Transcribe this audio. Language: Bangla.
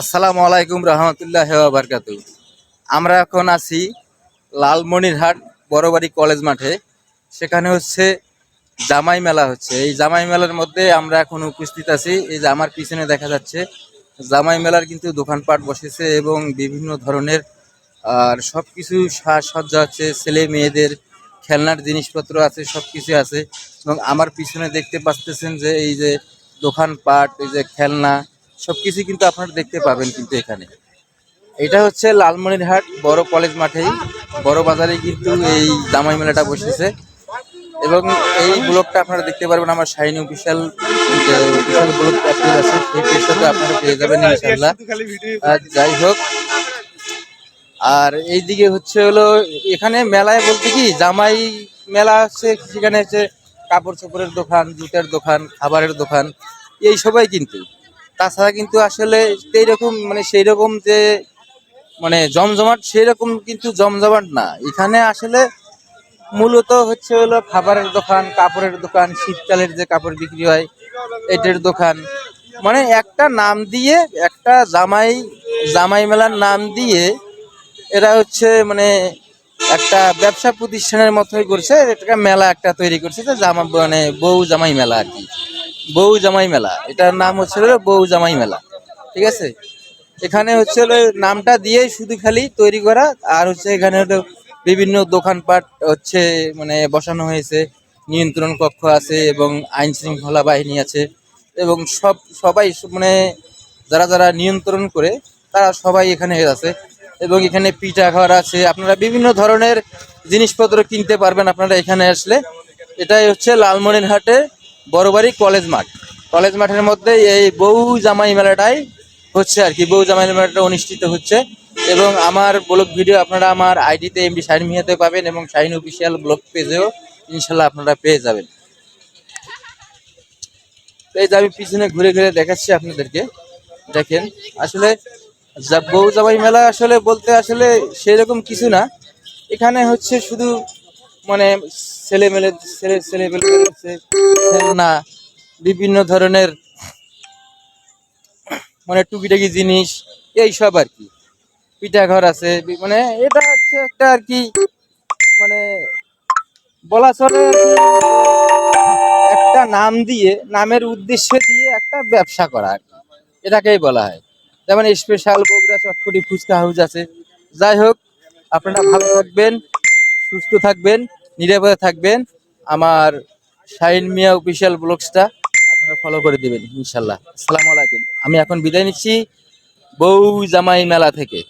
আসসালামু আলাইকুম রহমতুল্লাহ বারকাত আমরা এখন আছি লালমনিরহাট বড়বাড়ি কলেজ মাঠে। সেখানে হচ্ছে জামাই মেলা হচ্ছে। এই জামাই মেলার মধ্যে আমরা এখন উপস্থিত আছি। এই যে আমার পিছনে দেখা যাচ্ছে, জামাই মেলার কিন্তু দোকানপাট বসেছে এবং বিভিন্ন ধরনের, আর সব কিছু সাজসজ্জা হচ্ছে। ছেলে মেয়েদের খেলনার জিনিসপত্র আছে সব কিছু আছে। এবং আমার পিছনে দেখতে পাচ্তেছেন যে এই যে দোকানপাট, এই যে খেলনা সবকিছু কিন্তু আপনারা দেখতে পাবেন কিন্তু এখানে। এটা হচ্ছে লালমনিরহাট বড় কলেজ মাঠেই। বড় বাজারে কিন্তু এই জামাই মেলাটা বসেছে। এবং এই ব্লগটা আপনারা দেখতে পারবেন আমার Shiny official official blog page আছে, সেই পেজটাতে আপনারা পেয়ে যাবেন ইনশাল্লাহ আর যাই হোক, আর এইদিকে হচ্ছে হলো, এখানে মেলায় বলতে কি, জামাই মেলা হচ্ছে সেখানে হচ্ছে কাপড় চোপড়ের দোকান, জুতের দোকান, খাবারের দোকান, এই সবাই কিন্তু। তাছাড়া কিন্তু আসলে সেই রকম মানে সেই রকম যে মানে জমজমাট সেই রকম কিন্তু জমজমাট না। এখানে আসলে মূলত হচ্ছে হলো খাবারের দোকান, কাপড়ের দোকান, শীতকালের যে কাপড় বিক্রি হয়, এটার দোকান। মানে একটা নাম দিয়ে, একটা জামাই জামাই মেলার নাম দিয়ে এরা হচ্ছে মানে একটা ব্যবসা প্রতিষ্ঠানের মতোই করছে, একটা মেলা একটা তৈরি করছে, যে জামা মানে বউ জামাই মেলা আর কি। বউ জামাই মেলা। এটার নাম হচ্ছে হলো বউ জামাই মেলা। ঠিক আছে? এখানে হচ্ছে নামটা দিয়ে শুধু খালি তৈরি করা, আর হচ্ছে এখানে হলো বিভিন্ন দোকানপাট হচ্ছে মানে বসানো হয়েছে, নিয়ন্ত্রণ কক্ষ আছে এবং আইন শৃঙ্খলা বাহিনী আছে এবং সব, সবাই মানে যারা যারা নিয়ন্ত্রণ করে, তারা সবাই এখানে আছে এবং এখানে পিঠা ঘর আছে। আপনারা বিভিন্ন ধরনের জিনিসপত্র কিনতে পারবেন আপনারা এখানে আসলে। এটাই হচ্ছে লালমনিরহাটে বড়বাড়ি কলেজ মাঠ। কলেজ মাঠের মধ্যে এই বউ জামাই মেলাটাই হচ্ছে আর কি। বউ জামাই মেলাটা অনুষ্ঠিত হচ্ছে এবং আমার ব্লগ ভিডিও আপনারা আমার আইডিতে এমডি শাহিন মিয়াতে পাবেন এবং শাহিন অফিসিয়াল ব্লগ পেজেও ইনশাল্লাহ আপনারা পেয়ে যাবেন। এই যে আমি পিছনে ঘুরে ঘুরে দেখাচ্ছি আপনাদেরকে। দেখেন, আসলে বউ জামাই মেলা আসলে বলতে আসলে সেরকম কিছু না। এখানে হচ্ছে শুধু মানে ছেলে মেলে ছেলে ছেলে মেলে খেলনা, বিভিন্ন ধরনের মানে টুকিটাকি জিনিস, এই সব আর কি। পিঠা ঘর আছে মানে এটা হচ্ছে একটা আর কি মানে বলা চলে একটা নাম দিয়ে, নামের উদ্দেশ্য দিয়ে একটা ব্যবসা করা আর কি। এটাকেই বলা হয়। যেমন স্পেশাল বগুড়া চটপটি ফুচকা হাউস আছে। যাই হোক, আপনারা ভালো থাকবেন, সুস্থ থাকবেন। নিরাপদে থাকবেন। আমার শাহিন মিয়া অফিসিয়াল ব্লগসটা আপনারা ফলো করে দেবেন, ইনশাল্লাহ। আসসালামু আলাইকুম। আমি এখন বিদায় নিচ্ছি বউ জামাই মেলা থেকে।